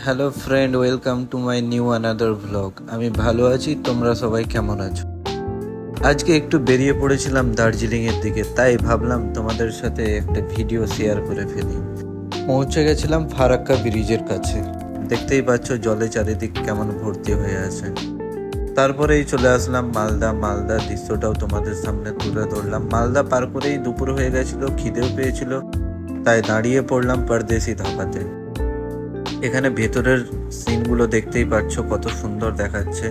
Hello friend welcome to my new another vlog আমি ভালো আছি, তোমরা সবাই কেমন আছো? আজকে একটু বেরিয়ে পড়েছিলাম দার্জিলিংয়ের দিকে, তাই ভাবলাম তোমাদের সাথে একটা ভিডিও শেয়ার করে ফেলি। পৌঁছে গেছিলাম ফারাক্কা ব্রিজের কাছে। দেখতেই পাচ্ছ জলে চারিদিক কেমন ভর্তি হয়ে আছে। তারপরেই চলে আসলাম মালদা। মালদা দৃশ্যটাও তোমাদের সামনে তুলে ধরলাম। মালদা পার করেই দুপুর হয়ে গেছিল, খিদেও পেয়েছিল, তাই দাঁড়িয়ে পড়লাম পরদেশি ধাবাতে। এখানে ভেতরের সিনগুলো দেখতেই পাচ্ছ, কত সুন্দর দেখাচ্ছে।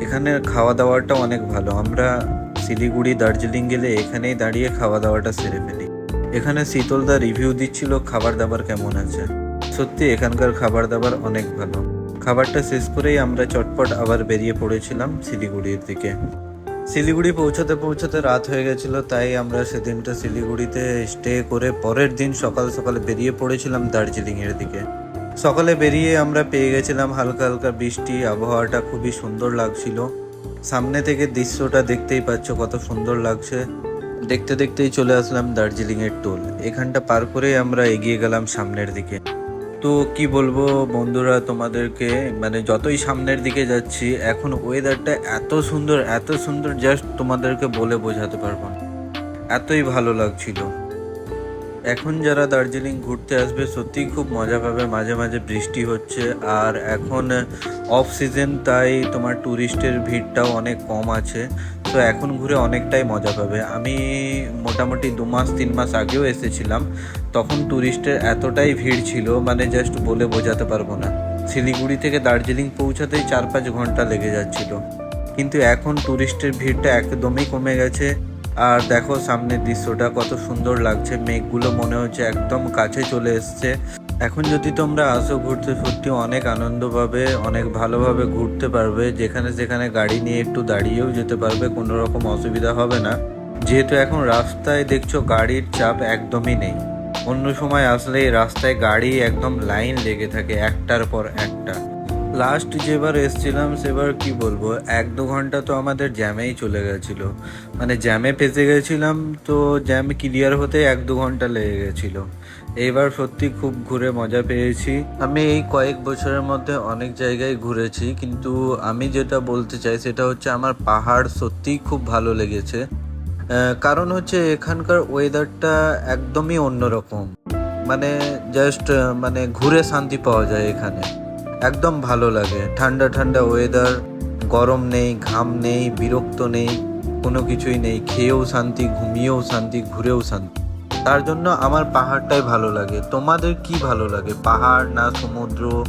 এখানে খাওয়া দাওয়াটা অনেক ভালো। আমরা শিলিগুড়ি, দার্জিলিং গেলে এখানেই দাঁড়িয়ে খাওয়া দাওয়াটা সেরে ফেলি। এখানে শীতলদা রিভিউ দিচ্ছিল খাবার দাবার কেমন আছে। সত্যি, এখানকার খাবার দাবার অনেক ভালো। খাবারটা শেষ করেই আমরা চটপট আবার বেরিয়ে পড়েছিলাম শিলিগুড়ির দিকে। শিলিগুড়ি পৌঁছাতে পৌঁছাতে রাত হয়ে গেছিল, তাই আমরা সেদিনটা শিলিগুড়িতে স্টে করে পরের দিন সকাল সকাল বেরিয়ে পড়েছিলাম দার্জিলিংয়ের দিকে। সকালে বেরিয়ে আমরা পেয়ে গেছিলাম হালকা হালকা বৃষ্টি, আবহাওয়াটা খুবই সুন্দর লাগছিল। সামনে থেকে দৃশ্যটা দেখতেই পাচ্ছ কত সুন্দর লাগছে। দেখতে দেখতেই চলে আসলাম দার্জিলিং এর টোল। এখানটা পার করেই আমরা এগিয়ে গেলাম সামনের দিকে। তো কি বলব বন্ধুরা তোমাদেরকে মানে যতই সামনের দিকে যাচ্ছি, এখন ওয়েদারটা এত সুন্দর এত সুন্দর জাস্ট তোমাদেরকে বলে বোঝাতে পারব না। এতই ভালো লাগছিল। এখন যারা দার্জিলিং ঘুরতে আসবে, সত্যিই খুব মজা পাবে। মাঝে মাঝে বৃষ্টি হচ্ছে, আর এখন অফ সিজন তাই তোমার ট্যুরিস্টের ভিড়টাও অনেক কম আছে। তো এখন ঘুরে অনেকটাই মজা পাবে। আমি মোটামুটি দু মাস, তিন মাস আগেও এসেছিলাম। তখন ট্যুরিস্টের এতটাই ভিড় ছিল মানে জাস্ট বলে বোঝাতে পারব না। শিলিগুড়ি থেকে দার্জিলিং পৌঁছাতেই চার পাঁচ ঘণ্টা লেগে যাচ্ছিল। কিন্তু এখন ট্যুরিস্টের ভিড়টা একদমই কমে গেছে। আর দেখো সামনের দৃশ্যটা কত সুন্দর লাগছে। মেঘগুলো মনে হচ্ছে একদম কাছে চলে এসছে। এখন যদি তোমরা আসো ঘুরতে, সত্যি অনেক আনন্দ পাবে, অনেক ভালোভাবে ঘুরতে পারবে। যেখানে যেখানে গাড়ি নিয়ে একটু দাঁড়িয়েও যেতে পারবে, কোনো রকম অসুবিধা হবে না। যেহেতু এখন রাস্তায় দেখছ গাড়ির চাপ একদমই নেই। অন্য সময় আসলে রাস্তায় গাড়ি একদম লাইন লেগে থাকে একটার পর একটা। লাস্ট যেবার এসছিলাম, সেবার কি বলব? এক দু ঘণ্টা তো আমাদের জ্যামেই চলে গেছিল। মানে জ্যামে ফেসে গেছিলাম, তো জ্যাম ক্লিয়ার হতে এক দু ঘণ্টা লেগে গেছিল। এইবার সত্যি খুব ঘুরে মজা পেয়েছি। আমি এই কয়েক বছরের মধ্যে অনেক জায়গায় ঘুরেছি, কিন্তু আমি যেটা বলতে চাই, সেটা হচ্ছে আমার পাহাড় সত্যিই খুব ভালো লেগেছে। কারণ হচ্ছে এখানকার ওয়েদারটা একদমই অন্যরকম। মানে জাস্ট মানে ঘুরে শান্তি পাওয়া যায় এখানে। একদম ভালো লাগে। ঠান্ডা ঠান্ডা ওয়েদার গরম নেই, ঘাম নেই, বিরক্ত নেই, কোনো কিছুই নেই। খেয়েও শান্তি, ঘুমিয়েও শান্তি, ঘুরেও শান্তি। তার জন্য আমার পাহাড়টাই ভালো লাগে। তোমাদের কি ভালো লাগে? পাহাড় না সমুদ্র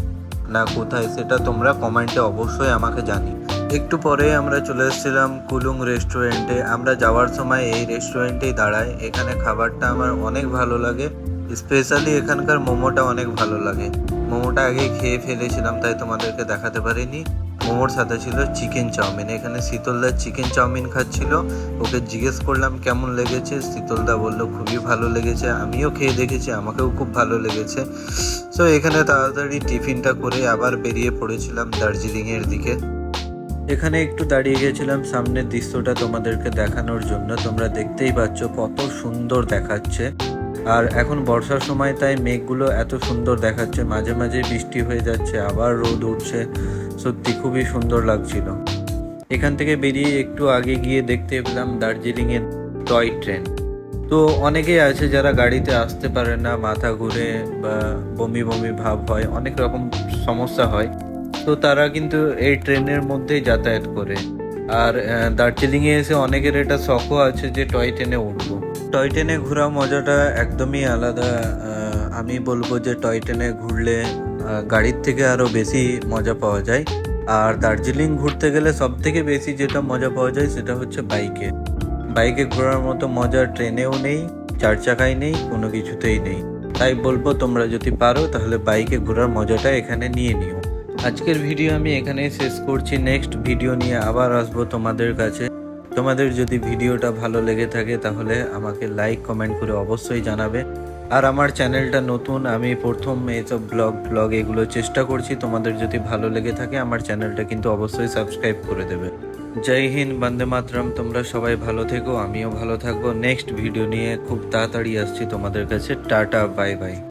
না কোথায়? সেটা তোমরা কমেন্টে অবশ্যই আমাকে জানি একটু পরে আমরা চলে এসেছিলাম কুলুং রেস্টুরেন্টে আমরা যাওয়ার সময় এই রেস্টুরেন্টেই দাঁড়াই। এখানে খাবারটা আমার অনেক ভালো লাগে। স্পেশালি এখানকার মোমোটা অনেক ভালো লাগে। মোমোটা আগে খেয়ে ফেলেছিলাম, তাই তোমাদেরকে দেখাতে পারিনি। মোমোর সাথে ছিল চিকেন চাউমিন। এখানে শীতলদা চিকেন চাউমিন খাচ্ছিল। ওকে জিজ্ঞেস করলাম, কেমন লেগেছে? শীতলদা বলল, খুবই ভালো লেগেছে। আমিও খেয়ে দেখেছি, আমাকেও খুব ভালো লেগেছে। সো এখানে তাড়াতাড়ি টিফিনটা করে আবার বেরিয়ে পড়েছিলাম দার্জিলিংয়ের দিকে। এখানে একটু দাঁড়িয়ে গেছিলাম, সামনের দৃশ্যটা তোমাদেরকে দেখানোর জন্য। তোমরা দেখতেই পাচ্ছ কত সুন্দর দেখাচ্ছে। আর এখন বর্ষার সময় তাই মেঘগুলো এত সুন্দর দেখাচ্ছে, মাঝে মাঝে বৃষ্টি হয়ে যাচ্ছে, আবার রোদ উঠছে। সত্যি খুবই সুন্দর লাগছিল। এখান থেকে বেরিয়ে একটু আগে গিয়ে দেখতে পেলাম দার্জিলিংয়ের টয় ট্রেন। তো অনেকেই আছে যারা গাড়িতে আসতে পারে না, মাথা ঘুরে বা বমি বমি ভাব হয়, অনেক রকম সমস্যা হয়। তো তারা কিন্তু এই ট্রেনের মধ্যেই যাতায়াত করে। আর দার্জিলিংয়ে এসে অনেকের এটা শখও আছে যে টয় ট্রেনে উঠবো। টয় ট্রেনে ঘোরা মজাটা একদমই আলাদা। আমি বলব যে টয় ট্রেনে ঘুরলে গাড়ির থেকে আরও বেশি মজা পাওয়া যায়। আর দার্জিলিং ঘুরতে গেলে সব থেকে বেশি যেটা মজা পাওয়া যায় সেটা হচ্ছে বাইকে বাইকে ঘোরার মতো মজা ট্রেনেও নেই, চার চাকায় নেই, কোনো কিছুতেই নেই। তাই বলব তোমরা যদি পারো, তাহলে বাইকে ঘোরার মজাটা এখানে নিয়ে নিও। আজকের ভিডিও আমি এখানেই শেষ করছি। নেক্সট ভিডিও নিয়ে আবার আসব তোমাদের কাছে। তোমাদের যদি ভিডিওটা ভালো লেগে থাকে তাহলে আমাকে লাইক কমেন্ট করে অবশ্যই জানাবে। আর আমার চ্যানেলটা নতুন, আমি প্রথম এইসব ব্লগ ব্লগ এগুলো চেষ্টা করছি। তোমাদের যদি ভালো লেগে থাকে আমার চ্যানেলটা কিন্তু অবশ্যই সাবস্ক্রাইব করে দেবে। জয় হিন্দ, বন্দে মাতরম, তোমরা সবাই ভালো থেকো, আমিও ভালো থাকব। নেক্সট ভিডিও নিয়ে খুব তাড়াতাড়ি আসছি তোমাদের কাছে। Tata bye bye